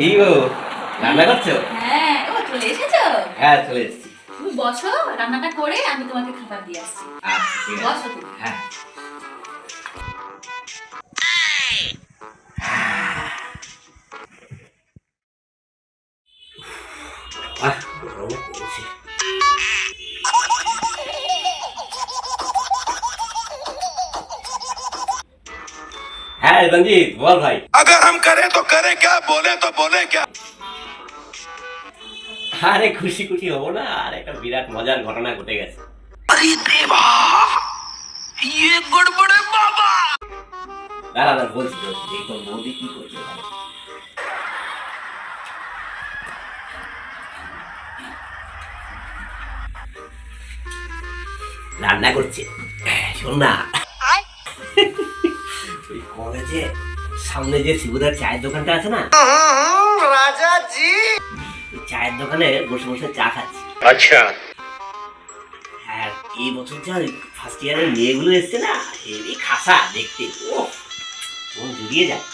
কি গো? রান্না করছ? হ্যাঁ ও চলে এসেছ? হ্যাঁ চলে এসেছি। তুমি বসো রান্নাটা করে আমি তোমাকে খাবার দিয়ে আসছি। আচ্ছা বসো তুমি। হ্যাঁ। আহ, গরম পড়েছে। হ্যাঁ রঞ্জিত বল ভাই अगर हम करें तो करें क्या बोले तो बोले क्या আরে খুশি খুশি হবো না আর একটা বিরাট মজার ঘটনা ঘটে গেছে अरे देवा ये गड़बड़े बाबा দাঁড়া দাঁড়া বলছি বলছি এই তোর বৌদি কি করছে ভাই রান্না করছে শোন না কলেজে সামনে যে শিবুদার চায়ের দোকানটা আছে না? রাজা জি চায়ের দোকানে বসে বসে চা খাচ্ছি। আচ্ছা। হ্যাঁ, এই বছর যা ফার্স্ট ইয়ারের মেয়েগুলো এসছে না হেভি খাসা দেখতে। ও মন জুড়িয়ে যায়।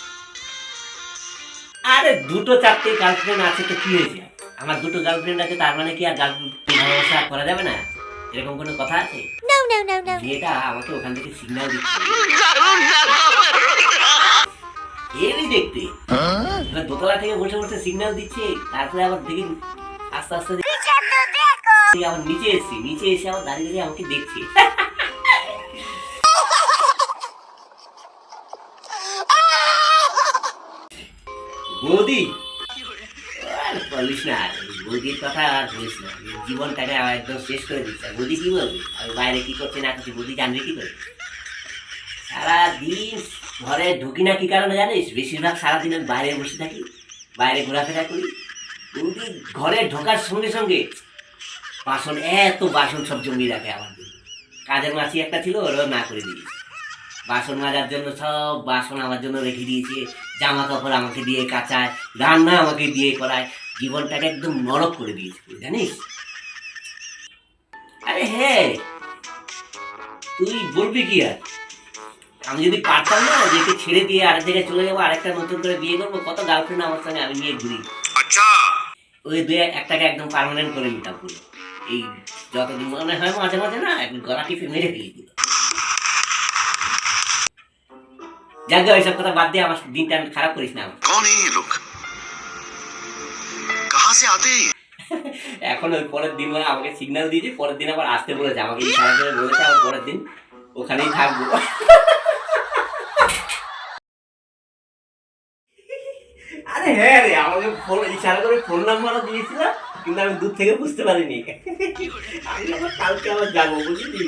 আরে দুটো চারটে গার্লফ্রেন্ড আছে তো কি হয়েছে? আমার দুটো গার্লফ্রেন্ড আছে তার মানে কি আর গার্লফ্রেন্ড করা যাবে না? এরকম কোনো কথা আছে? মেয়েটা আমাকে ওখান থেকে সিগন্যাল দিচ্ছে। হেবি দেখতে। দোতলা থেকে বসে বসে সিগন্যাল দিচ্ছে তারপরে আবার দেখি আস্তে আস্তে আবার নিচে এসছি নিচে এসে আবার দাঁড়িয়ে দাঁড়িয়ে আমাকে দেখছে। বৌদি বলিস না। বৌদির কথা আর বলিস না। জীবনটাকে একদম শেষ করে দিচ্ছে। বৌদি কি বলবি? আমি বাইরে কি করছে না করছি, বৌদি জানবে কি করে? সারাদিন ঘরে ঢুকি না কি কারণে জানিস? বেশিরভাগ সারাদিন আমি বাইরে বসে থাকি, বাইরে ঘোরাফেরা করি। বৌদি ঘরে ঢোকার সঙ্গে সঙ্গে বাসন, এত বাসন সব জমিয়ে রাখে আমার কাজের মাছি একটা ছিল, ওরাও না করে দিয়েছে। বাসন মাজার জন্য সব বাসন আমার জন্য রেখে দিয়েছে। জামা কাপড় আমাকে দিয়ে কাচায় রান্না আমাকে দিয়ে করায়। জীবনটাকে একদম নরক করে দিয়েছে জানিস? আরে হ্যাঁ তুই বলবি কি আর? আমি যদি পারতাম না যেকে ছেড়ে দিয়ে আরেক জায়গায় চলে যাব আরেকটা নতুন করে বিয়ে করব কত গার্লফ্রেন্ড আমার সঙ্গে আমি নিয়ে ঘুরি। আচ্ছা। ওই দুই একটাকে একদম পারমানেন্ট করে নিতাম পুরো। এই যতদিন মনে হয় মাঝে মাঝে না একদম গলা টিপে মেরে দিয়েছিল দিল যাকে ওইসব কথা বাদ দিয়ে আমার দিনটা আমি খারাপ করিস না এখন ওই পরের দিন মানে আমাকে সিগন্যাল দিয়েছে পরের দিন আবার আসতে বলেছে আমাকে বলেছে আবার পরের দিন ওখানেই থাকব। আরে হ্যাঁ রে আমাকে ফোন ইশারা করে ফোন নাম্বারও দিয়েছিল কিন্তু আমি দূর থেকে বুঝতে পারিনি। আমি কালকে আবার যাব বুঝলি?